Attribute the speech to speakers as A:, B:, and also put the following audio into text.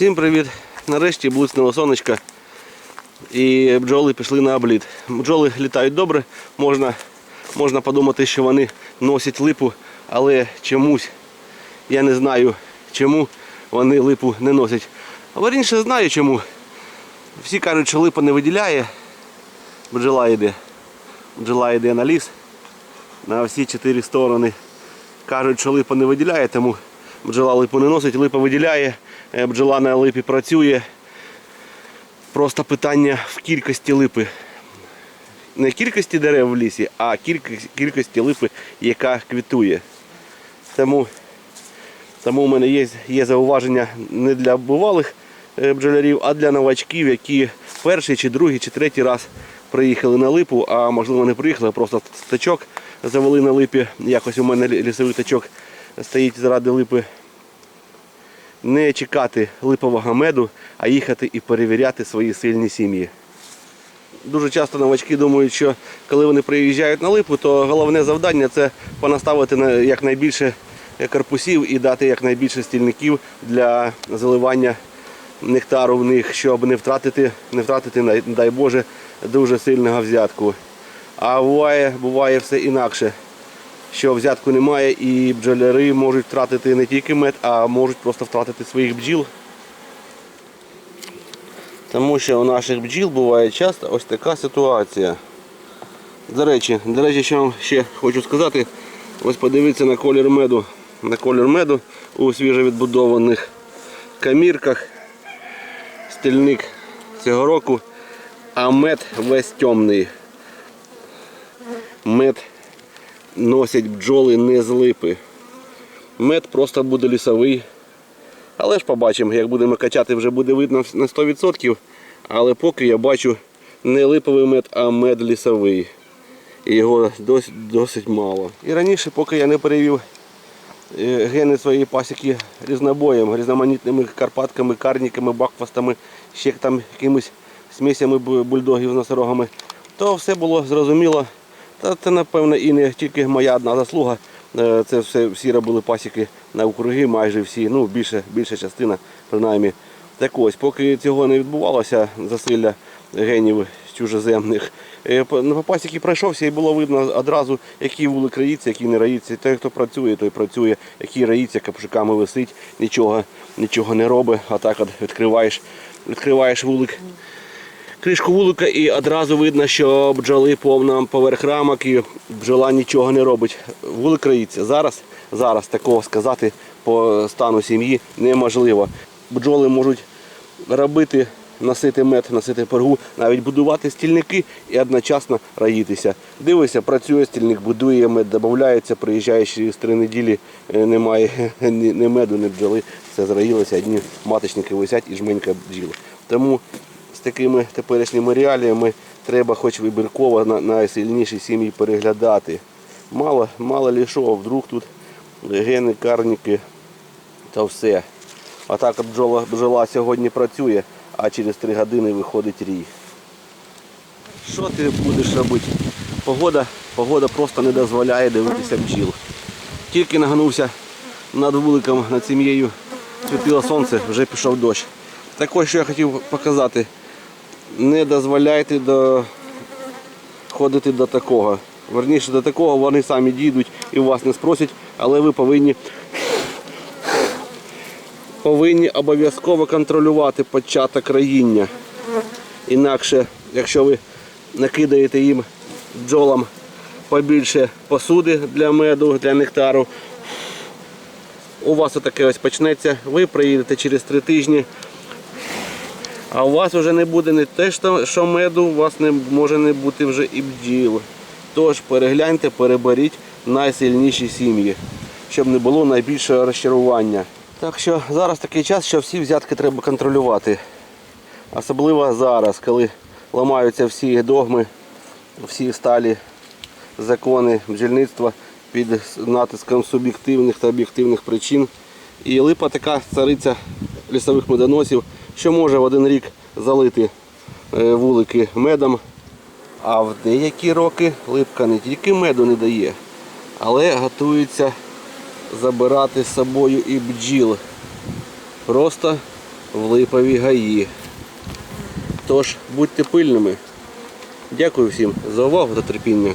A: Всім привіт! Нарешті блиснуло сонечко і бджоли пішли на обліт. Бджоли літають добре, можна, можна подумати, що вони носять липу, але чомусь я не знаю, чому вони липу не носять. А верніше знаю чому. Всі кажуть, що липа не виділяє, бджола йде. Бджола йде на ліс на всі чотири сторони. Кажуть, що липа не виділяє, тому бджола липу не носить, липа виділяє, бджола на липі працює. Просто питання в кількості липи. Не кількості дерев в лісі, а кількості, кількості липи, яка квітує. Тому, тому у мене є, є зауваження не для бувалих е, бджолярів, а для новачків, які перший, чи другий, чи третій раз приїхали на липу, а можливо не приїхали, а просто тачок завели на липі. Якось у мене лісовий тачок стоїть заради липи. Не чекати липового меду, а їхати і перевіряти свої сильні сім'ї. Дуже часто новачки думають, що коли вони приїжджають на липу, то головне завдання це понаставити якнайбільше корпусів і дати якнайбільше стільників для заливання нектару в них, щоб не втратити, не втратити, дай Боже, дуже сильного взятку. А буває, буває все інакше, що взятку немає і бджоляри можуть втратити не тільки мед, а можуть просто втратити своїх бджіл. Тому що у наших бджіл буває часто ось така ситуація. До речі, до речі, що вам ще хочу сказати, ось подивіться на колір меду. На колір меду у свіжовідбудованих камірках. Стільник цього року, а мед весь темний. Мед носять бджоли не з липи. Мед просто буде лісовий. Але ж побачимо, як будемо качати, вже буде видно на 100%. Але поки я бачу не липовий мед, а мед лісовий. І його досить, досить мало. І раніше, поки я не перевів е, гени своєї пасіки різнобоєм, різноманітними карпатками, карніками, бакфастами, ще там якимись смісями бульдогів з носорогами, то все було зрозуміло. Та це, напевно, і не тільки моя одна заслуга. Е, Це все всі робили пасіки на округи, майже всі, ну більше, більша частина, принаймні. Так ось, поки цього не відбувалося, засилля генів чужеземних, е, по ну, пасіки пройшовся і було видно одразу, які вулик раїться, які не раїться. Той, хто працює, той працює, який раїться, капшиками висить, нічого, нічого не робить. А так от відкриваєш, відкриваєш вулик кришку вулика і одразу видно, що бджоли повна поверх рамок і бджола нічого не робить. Вулик раїться. Зараз, зараз такого сказати по стану сім'ї неможливо. Бджоли можуть робити, носити мед, носити пергу, навіть будувати стільники і одночасно раїтися. Дивися, працює стільник, будує мед, додається, приїжджаєш через три неділі, е, немає ні меду, ні бджоли, все зраїлося, одні маточники висять і жменька бджіл. Тому з такими теперішніми реаліями треба хоч вибірково на найсильніші сім'ї переглядати. Мало, мало лі вдруг тут гени, карніки та все. А так бджола, бджола сьогодні працює, а через три години виходить рій. Що ти будеш робити? Погода, погода просто не дозволяє дивитися бджіл. Тільки нагнувся над вуликом, над сім'єю, світило сонце, вже пішов дощ. Так ось, що я хотів показати. Не дозволяйте до... ходити до такого. Верніше до такого вони самі дійдуть і вас не спросять, але ви повинні повинні обов'язково контролювати початок раїння. Інакше, якщо ви накидаєте їм бджолам побільше посуди для меду, для нектару, у вас отаке ось почнеться, ви приїдете через три тижні, а у вас вже не буде не те, що меду, у вас не може не бути вже і бджіл. Тож перегляньте, переберіть найсильніші сім'ї, щоб не було найбільшого розчарування. Так що зараз такий час, що всі взятки треба контролювати. Особливо зараз, коли ламаються всі догми, всі сталі закони бджільництва під натиском суб'єктивних та об'єктивних причин. І липа така цариця лісових медоносів, що може в один рік залити е, вулики медом. А в деякі роки липка не тільки меду не дає, але готується забирати з собою і бджіл. Просто в липові гаї. Тож будьте пильними. Дякую всім за увагу та терпіння.